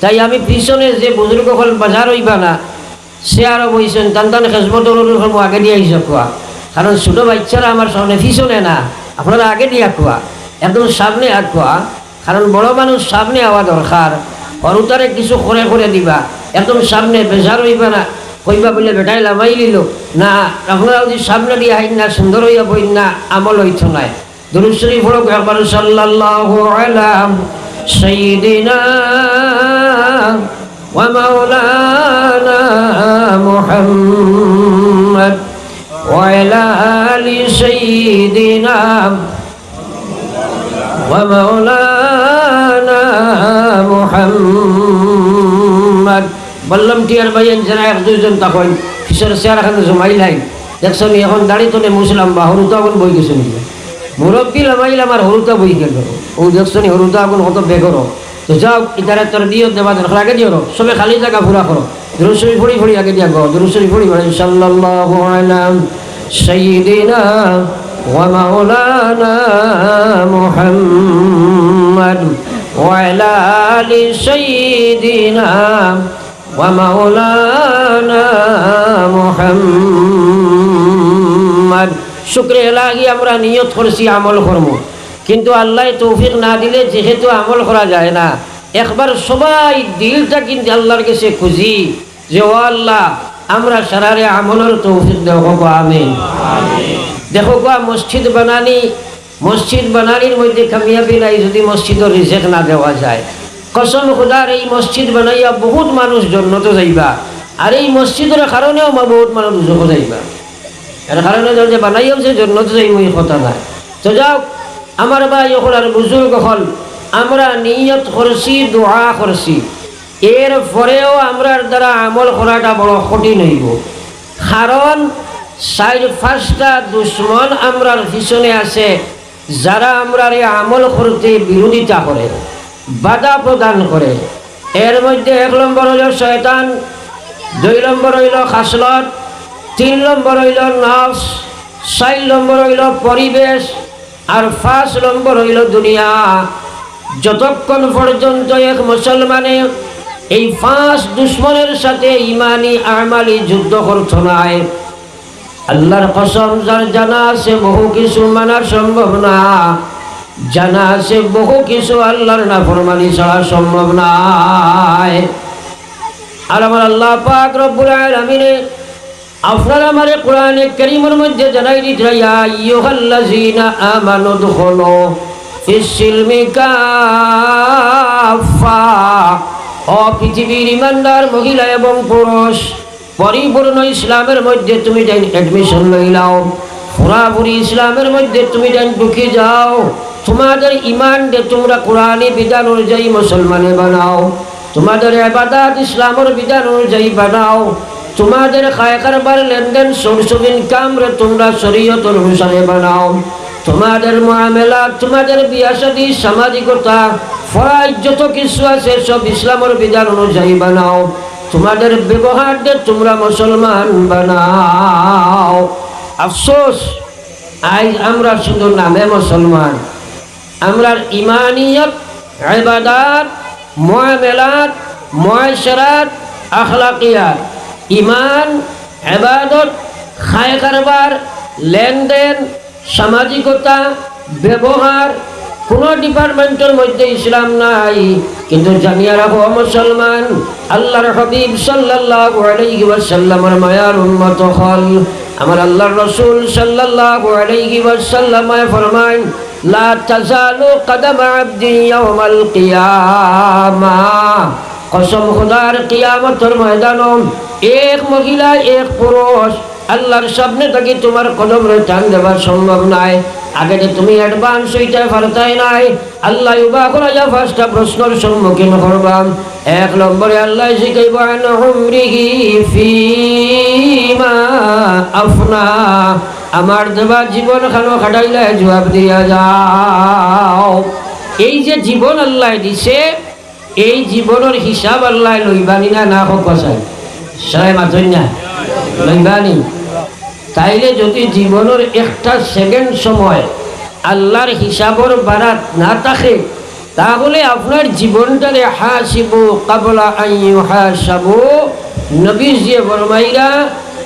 তাই আমি পিছনে যে বুজুর্গ হল বাজার হইবা না সে আরও বইছেন টান টান খেসমত আগে দিয়ে আইস কোয়া কারণ ছোটো বাচ্চারা আমার সামনে পিছনে না আপনারা আগে দিয়ে কোয়া একদম সামনে আঁকুয়া কারণ বড় মানুষ সামনে হওয়া দরকার হরুতারে কিছু করে করে দিবা, একদম সামনে বেজার হইবা না কইবা বলে, বেটাই, লামাই লিল। না আপনারা যদি সামনে দিয়ে আইন না সুন্দর হইয়া বই না, আমল হইত নাই। দুরুশ্রী ফলক একবার সাল্লাল্লাহু আলা সাইয়্যিদিনা ওয়া মাওলানা মুহাম্মদ ওয়া আলা আলি সাইয়্যিদিনা ومولانا محمد বললাম টিয়ার ভাইয়েন যারা এক দুইজন তখন কিশোর চেয়ার এখানে জমাই লাই দেখছেন এখন দাঁড়িয়ে তো মুসলাম বা হরুতা আগুন বই গেছেন মুরব্বী লামাইল আমার হরুতা বই গেল ও দেখছেন হরুতা আগুন কত বেগর তো যাও ইতারে তোর দিও দেবা দরকার আগে দিও সবে খালি জায়গা ফুরা করো। দুরুসরি ফুড়ি ফুড়ি আগে দিয়া গো দুরুসরি ফুড়ি ফুড়ি সাল্লাল্লাহু আলা সাইয়্যিদিনা ওয়া মাওলানা মুহাম্মাদ ওয়া আলা আলি সাইয়্যিদিনা ওয়া মাওলানা মুহাম্মাদ। শুকরে লাগি আমরা নিয়ত করছি, আমল করব কিন্তু আল্লাহ তৌফিক না দিলে যেহেতু আমল করা যায় না। একবার সবাই দিলটা কিন্তু আল্লাহর কাছে খুঁজি যে, ও আল্লাহ, আমরা সারারে আমলের তৌফিক দেব আমি দেখো গা, মসজিদ বানানি, মসজিদ বানানির মধ্যে কামিয়াবি নাই যদি মসজিদের রিজেক না দেওয়া যায়। কসম খুদার, এই মসজিদ বানাইয়া বহুত মানুষ জন্মত যাইবা, আর এই মসজিদের কারণেও বহুত মানুষ যাইবা। এর কারণে যে বানাইয়াও যে জন্নত যাই কথা নাই। তো যাও আমার ভাই আর বুজুর্গ হল আমরা নিয়ত করছি, দোয়া করছি। এর পরেও আমরার দ্বারা আমল করাটা বড় কঠিন হইব। কারণ চার পাঁচটা দুশ্মন আমরার পিছনে আছে, যারা আমরার এই আমল করতে বিরোধিতা করে, বাধা প্রদান করে। এর মধ্যে এক নম্বর হইল শয়তান, দুই নম্বর হইল খাসলত, তিন নম্বর হইল নফস, চার নম্বর হইল পরিবেশ আর পাঁচ নম্বর হইল দুনিয়া। যতক্ষণ পর্যন্ত এক মুসলমানে এই পাঁচ দুশ্মনের সাথে ইমানি, আমালি যুদ্ধ করত নাই, আল্লাহর কসম, যার জানা আছে বহু কিছু মানার সম্ভব না। জানা আছে বহু কিছু আল্লাহর না ফরমানি ছাড়া সম্ভব নাই। আর আমার আল্লাহ পাক রব্বুল আলামিনে আপনার আমার কোরআনে করিমের মধ্যে জানাই আইয়ুহাল্লাযিনা আমানু দুখুলু ফিস-সিলমি কাফা ও পৃথিবীর ইমানদার মহিলা এবং পুরুষ, পরিপূর্ণ ইসলামের মধ্যে তুমি যাই অ্যাডমিশন লইলাও পুরাপুরি ইসলামের মধ্যে তুমি যাই ঢুকে যাও, তোমাদের ইমান যে তোমরা কোরআনে বিধান অনুযায়ী মুসলমানে বানাও, তোমাদের আবাদাত ইসলামের বিধান অনুযায়ী বানাও তোমাদের খায় কারবার লেনদেন সোর্স অফ ইনকাম রে তোমরা শরীয়ত অনুসারে বানাও। তোমাদের মহামেলা তোমাদের বিয়াসাদি, সামাজিকতা, ফরাজ যত কিছু আছে সব ইসলামের বিধান অনুযায়ী বানাও। তোমাদের ব্যবহার তোমরা মুসলমান বানাও। আফসোস, আজ আমরা শুধু নামে মুসলমান। আমরা ইমানিয়ত, ইবাদাত মুআমালাত মুআশারাত আখলাকিয়াত। ইমান ইবাদত খায় কারবার লেনদেন, সামাজিকতা, ব্যবহার, কোনো ডিপার্টমেন্টের মধ্যে ইসলাম নাই। কিন্তু জানিয়া রাখো মুসলমান, আল্লাহর হাবিব সাল্লাল্লাহু আলাইহি ওয়াসাল্লামের মায়ার উম্মত হল। আমার আল্লাহর রাসূল সাল্লাল্লাহু আলাইহি ওয়াসাল্লাম ফরমান লা তাজালু কদম আবদি ইয়াউমাল কিয়ামা। কসম খোদার কিয়ামতের ময়দানও এক মহিলা, এক পুরুষ, আল্লাহর সামনে থাকি তোমার কদম টান দেওয়া সম্ভব নাই। আগে যে তুমি অ্যাডভান্স হইতে পারতাই নাই, আল্লাহ উবা করা যা পাঁচটা প্রশ্নের সম্মুখীন করবাম এক নম্বরে আল্লাহ শিখাইব হুমরিহি ফিমা আফনা। আমার দেবা জীবন খানো খাটাইলে জবাব দিয়া যাও। এই যে জীবন আল্লাহ দিছে এই জীবনের হিসাব আল্লাহ লইবানি না না হোক কসাই সাই মাতই লইবানি। তাইলে যদি জীবনের একটা সেকেন্ড সময় আল্লাহর হিসাবর বারাত না থাকে, তাহলে আপনার জীবনটারে হাসিবু কাবলা আইয়ু হাসাবু নবী যে বরমাইরা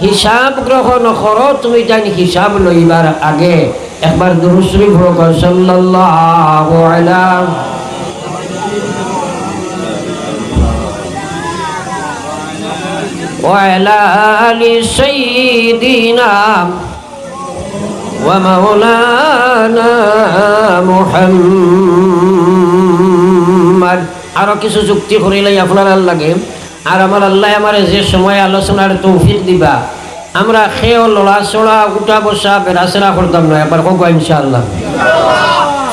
হিসাব গ্রহণ করো, তুমি জানি হিসাব লইবার আগে। একবার দুরুশ্রী ভোগ, সাল্লাল্লাহু وعلى آل سيدنا ومولانا محمد আরো কিছু যুক্তি করিলাই আপনার লাগে আর আমার আল্লাহ আমার যে সময় আলোচনার তৌফিক দিবা আমরা খেয়েও লড়া চড়া উঠা বসা বেড়াচেরা করতাম না এবার কক ইনশাআল্লাহ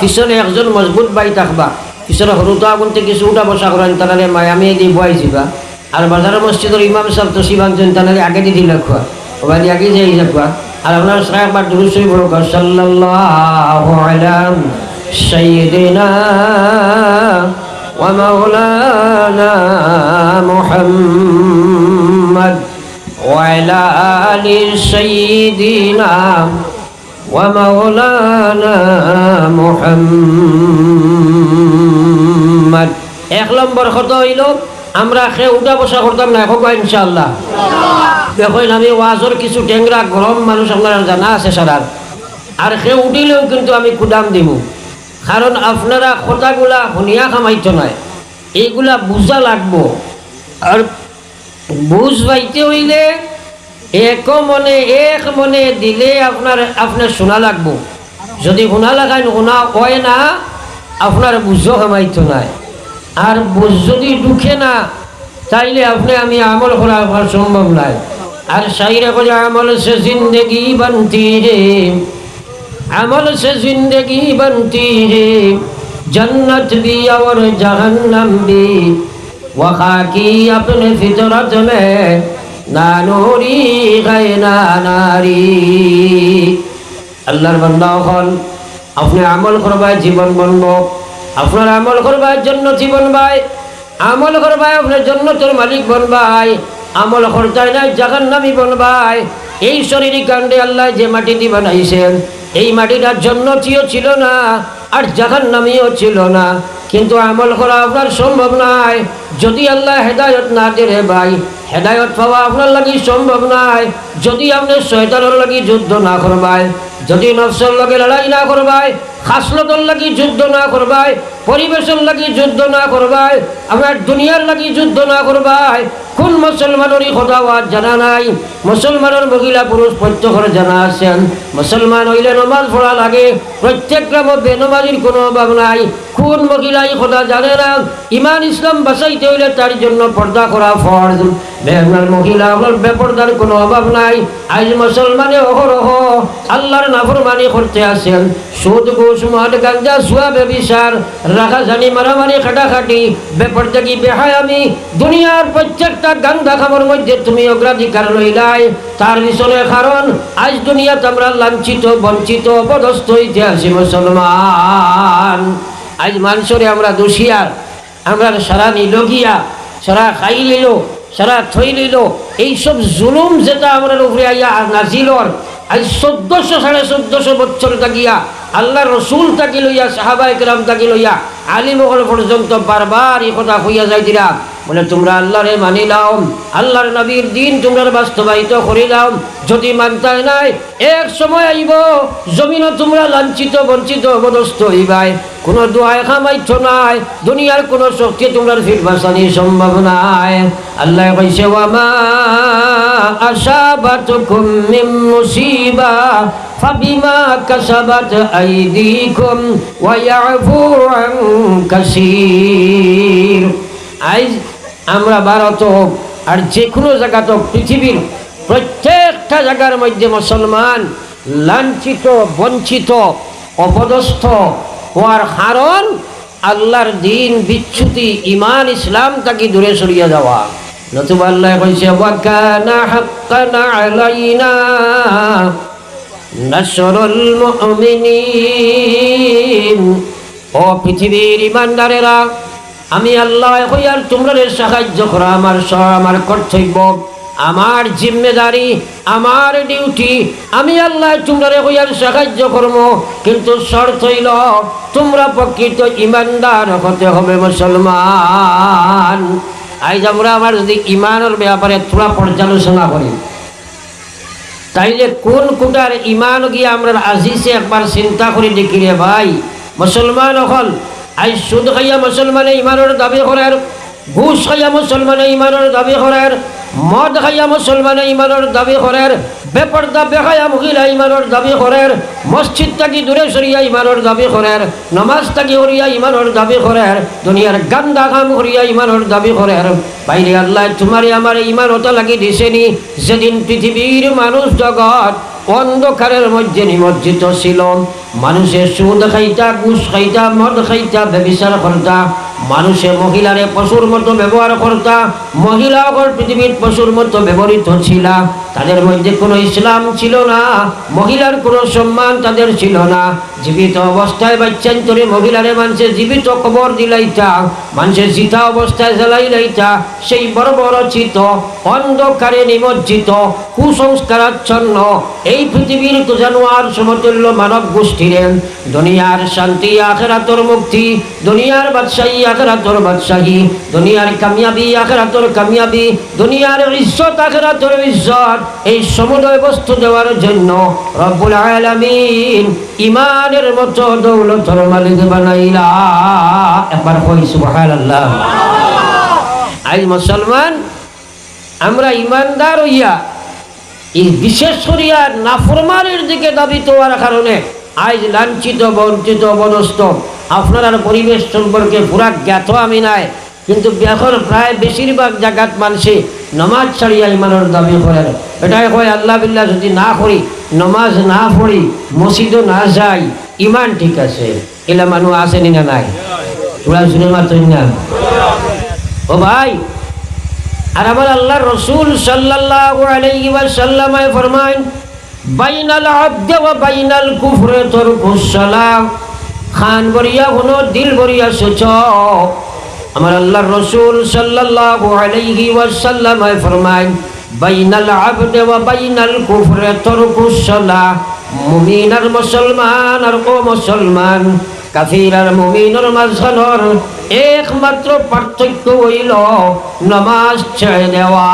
পিছনে একজন মজবুত বাই থাকবা পিছনে সৰুটো আগুনতে কিছু উঠা বসা করেন তাহলে মায়ামি দি বয়াই যাবা আর বাজার মসজিদের ইমাম সাহেব তো শিবাঞ্জন তাহলে আগে দিদি লক্ষা ওবাদি আগে যে এই লক্ষা আর আপনার সাহেব বা দুরুসই বড় সাল্লাল্লাহু আলাইহি মাওলানা মুহাম্মদ ওয়া আলা মাওলানা মুহাম্মদ। এক নম্বর কত হইল আমরা খে উঠা বসা করতাম না, এখন ইনশাল্লাহ দেখুন আমি ওয়াজর কিছু টেংরা গরম মানুষ আপনার জানা আছে সারার। আর সে উঠিলেও কিন্তু আমি কুদাম দিব। কারণ আপনারা কথাগুলা শুনিয়া কামাইতো নাই। এইগুলা বুঝা লাগবো। আর বুঝ পাইতে হইলে এক মনে এক মনে দিলে আপনার আপনার শোনা লাগবো। যদি শোনা লাগাই শোনা হয় না, আপনার বুঝও কামাইতো নাই। আর বোঝ যদি ঢুকে না, তাইলে আপনি আমি আমল করা আমার সম্ভব নাই আর সাইরা বলে, আমল সে জিন্দেগি বানতি রে। আমল সে জিন্দেগি বানতি রে। জন্নত বি আর জাহান্নাম বি। ওয়াকি আপনি ফিতরত মে নানুরি গায়না নারি। আল্লাহর বান্দা হল আপনি আমল করবা জীবন বনব আপনার আমল করবার জন্য জীবন ভাই, আমল করবায় আপনার জন্য তোর মালিক বনবাই আমল করতাই না জাগান নামি বনবাই এই শরীর কাণ্ডে আল্লাহ যে মাটিটি বানাইছেন, এই মাটিটার জন্নতিও ছিল না, আর জাগান নামিও ছিল না। কিন্তু আমল করা আপনার সম্ভব নয় যদি আল্লাহ হেদায়ত না দেরে ভাই, হেদায়ত পাওয়া আপনার লাগি সম্ভব নয় যদি আপনি শয়তানের লাগি যুদ্ধ না করবায় যদি নফসর লগে লড়াই না করবায় খাসলতর লাগি যুদ্ধ না করবায় পরিবেশের লাগি যুদ্ধ না করবায় আপনার দুনিয়ার লাগি যুদ্ধ না করবায় কোন মুসলমানেরই খোদাওয়াত জানা নাই? মুসলমানের মহিলা পুরুষ প্রত্যেকের জানা আছেন। মুসলমান হইলে নমাজ পড়া লাগে, প্রত্যেক গ্রামে বেনমাজির কোনো অভাব নাই। কোন মহিলাই খোদা জানে না? ইমান ইসলাম বাঁচাইতে হইলে তার জন্য পর্দা করা ফর্জ। বেহনার মহিলা আপনার বেপর্দার কোনো অভাব নাই। আজ মুসলমানে অহরহ আল্লাহর নাফরমানি করতে আসেন সুদ, ঘুষ, মদ গাঞ্জা সুয়া বেবিসার রাখা জানি মারামারি খাটাখাটি বেপরদাগি বেহায়ামি দুনিয়ার প্রত্যেকটা গান্দা খাবার মধ্যে তুমি অগ্রাধিকার লইলাই তার পিছনে কারণ আজ দুনিয়াতে আমরা লাঞ্ছিত বঞ্চিত অপদস্থ হইতে আছি মুসলমান আজ মানুষরে আমরা দোষিয়ার আমরা সারা নিল গিয়া সারা খাই লইল সারা থই লইল এইসব জুলুম যেটা আমরা উপরে আইয়া নাজিলর আজ চোদ্দশো, সাড়ে চোদ্দশো বছর তাকিয়া আল্লাহ রসুল তাকি লইয়া সাহাবাহিক রাম তাকি লইয়া আলিমগল পর্যন্ত বারবার এই কথা হইয়া যাইতিরা। বলে, তোমরা আল্লাহরে মানি লাও আল্লাহর নবীর দিন তোমরা বাস্তবায়িত করে দাও। যদি মানতাই নাই, এক সময় আইব, জমিনও তোমরা লাঞ্ছিত, বঞ্চিত অবদস্ত হইবাই। কোনো দোয়ায় খামাইছ নাই, দুনিয়ার কোনো শক্তি তোমরা ফিট বাঁচানি সম্ভব নাই। আল্লাহ কইছে, ওয়ামা আসাবাতুকুম মিন মুসিবা, ফাবিমা কাসাবাত আইদিকুম, ওয়া ইয়াফু আন কাসীর। আজ আমরা ভারত হোক, আর যে কোনো জায়গাত হোক পৃথিবীর প্রত্যেকটা জায়গার মধ্যে মুসলমান লাঞ্ছিত, বঞ্চিত, অপদস্থ হওয়ার কারণ আল্লাহর দিন বিচ্ছুতি ইমান ইসলাম তাকে দূরে সরিয়ে যাওয়া নতুবা আল্লাহ কইছে নাসরুল ও পৃথিবীর ইমানদারেরা আমি আল্লাহ হইয়ার তোমরা সাহায্য করা, আমার আমার কর্তব্য, আমার জিম্মেদারি, আমার ডিউটি। আমি আল্লাহ তোমরা হইয়ার সাহায্য করব কিন্তু শর্ত হইল, তোমরা প্রকৃত ইমানদার হতে হবে মুসলমান। আজ আমরা আমার যদি ইমানের ব্যাপারে তোরা পর্যালোচনা করি, তাইলে কোন কোটার ইমান গিয়ে আমরা আজিসে একবার চিন্তা করে দেখি রে ভাই, মুসলমান অকল আই সুদ খাইয়া মুসলমানে ইমানের দাবি করার, ঘুষ খাইয়া মুসলমানে ইমানের দাবি করার, মদ খাইয়া মুসলমানে ইমানের দাবি করার, বেপর্দা বেখায়া মহিলা ইমানের দাবি করার, মসজিদ থাকি দূরে সরিয়া ইমানের দাবি করার, নমাজ থাকি হরিয়া ইমানের দাবি করার, দুনিয়ার গান্দা কাম করিয়া ইমানের দাবি করার। বাইরে আল্লাহ, তোমারে আমার ইমান ওটা লাগি দিছেনি যেদিন পৃথিবীর মানুষ জগৎ অন্ধকারের মধ্যে নিমজ্জিত ছিল। মানুষের সুদ খাইতা গুস খাইতা, মদ খাইতা, ব্যবিচার করতা। মানুষে মহিলারে পশুর মতো ব্যবহার করতা। মহিলা অকল পৃথিবীর পশুর মতো ব্যবহৃত ছিল। তাদের মধ্যে কোনো ইসলাম ছিল না। মহিলার কোনো সম্মান তাদের ছিল না। জীবিত অবস্থায় বাচ্চান্তরে মহিলারে মানুষের জীবিত কবর দিলাইতা মানুষের জিতা অবস্থায় জ্বালাইলাইতা সেই বড় বড় চিত, অন্ধকারে নিমজ্জিত, কুসংস্কারাচ্ছন্ন, এই পৃথিবীর জানোয়ার সমতুল্য মানব গোষ্ঠীর। দুনিয়ার শান্তি আখেরাতর মুক্তি, দুনিয়ার বাদশাহী আখেরাতর বাদশাহী, দুনিয়ার কামিয়াবি আখেরাতর কামিয়াবি, দুনিয়ার ইজ্জত আখেরাতর ইজ্জত, এই সমুদয় বস্তু দেওয়ার জন্য রব্বুল আলামিন ইমানের মতো দৌলতর মালিক বানাইলা। একবার কই, সুবহানাল্লাহ। আজ মুসলমান, আমরা ইমানদার হইয়া এই বিশেষ করিয়া নাফরমানের দিকে দাবিত হওয়ার কারণে আজ লাঞ্ছিত, বঞ্চিত বনস্ত আপনার পরিবেশ সম্পর্কে পুরা জ্ঞাত আমি নাই। কিন্তু এখন প্রায় বেশিরভাগ জায়গাত মানুষে নমাজ ছাড়িয়া ইমানের দাবি করেন। এটাই কয়, আল্লাহ বিল্লাহ যদি না করি, নমাজ না পড়ি, মসজিদও না যাই ইমান ঠিক আছে, এলা মানুষ আসেনি না নাই? তোরা শুনে মাত্র না ও ভাই, আর আমার আল্লাহ রসুল সাল্লাল্লাহু আলাইহি ওয়াসাল্লাম ফরমান বাইনাল আবদ ওয়া বাইনাল কুফরে তরকুস সালাম খান বরিয়া হলো দিল বরিয়া সুচ। আমার আল্লাহ রসুল সাল্লাল্লাহু আলাইহি ওয়াসাল্লাম ফরমান বাইনাল আবদ ওয়া বাইনাল কুফরে সালাম মুমিন আর মুসলমান আর ও মুসলমান কাফির আর মুমিনের মাঝখানোর একমাত্র পার্থক্য হইল নমাজ ছেড়ে দেওয়া।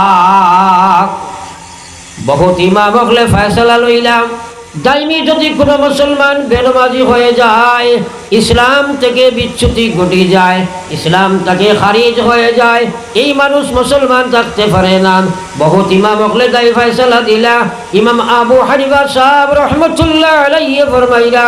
বহুত ইমাম বকলে ফেসলা লইলাম, দাইমি যদি কোনো মুসলমান বেনমাজি হয়ে যায় ইসলাম থেকে বিচ্যুতি ঘটে যায়, ইসলাম তাকে খারিজ হয়ে যায়। এই মানুষ মুসলমান থাকতে পারে না। বহুত ইমাম হলে দাই ফয়সলা দিলা। ইমাম আবু হানিফা সাহেব রহমতুল্লাহ আলাইহি ফরমাইলা,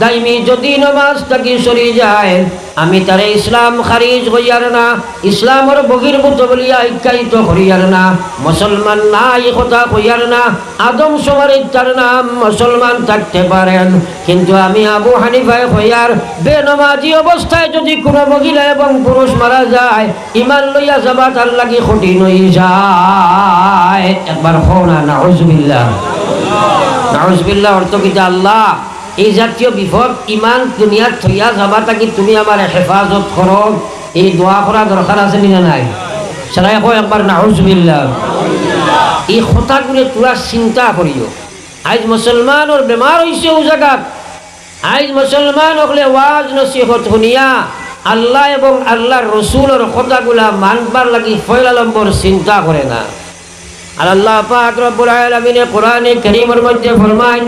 দাইমি, যদি নমাজ তাকে সরি যায়, আমি তারে ইসলাম খারিজ হইয়ার না। ইসলামর বহির্ভূত বলিয়া আখ্যায়িত করিয়ার না। মুসলমান না এই কথা কইয়ার না। আদম সমারের তার নাম মুসলমান থাকতে পারেন। কিন্তু আমি আবু হানিফায় হইয়ার বেনমাজি অবস্থায় যদি কোনো মহিলা এবং পুরুষ মারা যায় ইমান লইয়া যাবা তার লাগি ক্ষতি নই যায়। একবার হো না, নাউজুবিল্লাহ। নাউজুবিল্লাহ অর্থ কি আল্লাহ, এই জাতীয় বিপদ ইমান দুনিয়ার থইয়া যাবা তাকি তুমি আমার হেফাজত করো? এই দোয়া করা দরকার আছে না নাই? সেটাই কয় একবার নাউজুবিল্লাহ। এই কথাগুলি তোরা চিন্তা করিও। আজ মুসলমানের বেমার হয়েছে ও জায়গাত আজ মুসলমান হকলে ওয়াজ নসিহত শুনিয়া আল্লাহ এবং আল্লাহর রসুলের কথাগুলা মানবার লাগি ফয়লালম্বর চিন্তা করে না। আর আল্লাহ পাক রব্বুল আলামিন কোরআনে কারীমের মধ্যে ফরমান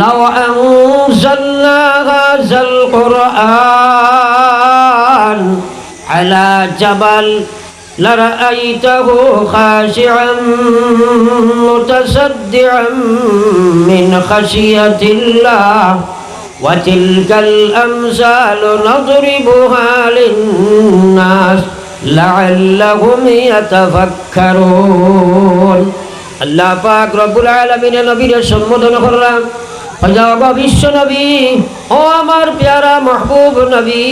লাও আনজালনা হাযাল কুরআন আলা জাবাল لرأيته خاشعا متصدعا من خشية الله وتلك الأمثال نضربها للناس لعلهم يتفكرون আল্লাহ পাক রব্বুল আলামিনের নবীর সম্বোধন করলাম ফজাবা বিশ্ব নবী ও আমার পেয়ারা মাহবুব নবী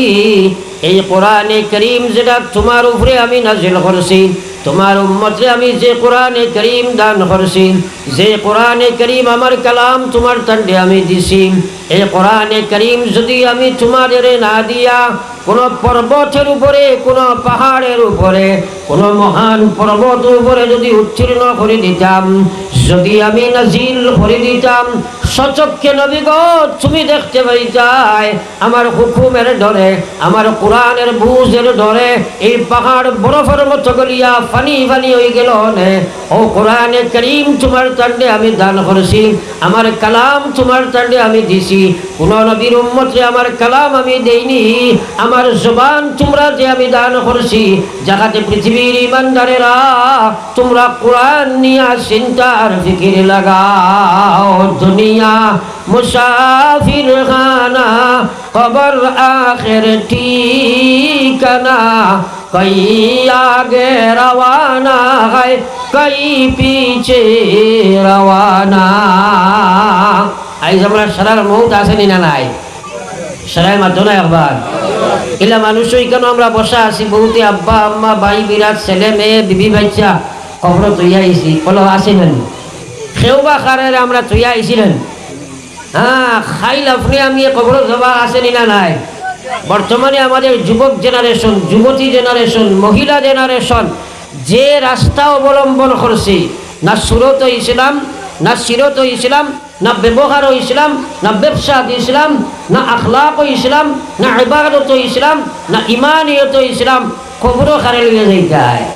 এই কোরআনে করিম যেটা তোমার উপরে আমি নাজিল করছি, তোমার উম্মতে আমি যে কোরআনে করিম দান করছি, যে কোরআনে করিম আমার কালাম তোমার তান্ডে আমি দিছি, এই কোরআনে করিম যদি আমি তোমাদের না দিয়া কোনো পর্বতের উপরে, কোনো পাহাড়ের উপরে, কোনো মহান পর্বতের উপরে যদি উত্তীর্ণ করে দিতাম যদি আমি নাজিল করে দিতাম সচক্ষে নবী গো, তুমি দেখতে পাই পাইতাই, আমার হুকুমের ডরে, আমার কোরআনের বুঝের ডরে, এই পাহাড় বরফের মতো গলিয়া ফানি ফানি হয়ে গেল নে। ও কোরআনে করিম তোমার তান্ডে আমি দান করেছি, আমার কালাম তোমার তান্ডে আমি দিছি, কোন নবীর উম্মতে আমার কালাম আমি দেইনি আমার জবান তোমরা যে আমি দান করেছি, যাহাতে পৃথিবীর ইমানদারেরা তোমরা কোরআন নিয়া চিন্তার ফিকির লাগাও। দুনিয়া মুসাফির খানা কবর আখের ঠিকানা, কই আগে রওয়ানা है কই পিছে রওয়ানা। আইজ আমরা সারার মৌত আসেনি না নাই? সারাই মাত্র না একবার এলা মানুষ কেন আমরা বসা আছি? বহুতে আব্বা, আম্মা, ভাই, বিরাট, ছেলে, মেয়ে, বিবি, বাচ্চা, কবর তৈয়া আইছি। বলো আসিলেন সেও বা কারে আমরা তৈয়া আইছিলেন। হ্যাঁ খাইল আপনি, আমি কবর জবা আসেনি না নাই। বর্তমানে আমাদের যুবক জেনারেশন, যুবতী জেনারেশন, মহিলা জেনারেশন, যে রাস্তা অবলম্বন করছে, না সুরত ইসলাম, না সিরত ইসলাম না ব্যবহার ইসলাম না ব্যবসা ইসলাম না আখলাক ইসলাম না ইবাদত ইসলাম না ইমানিয়ত ইসলাম খবরও খারে লিয়ে যাইতে হয়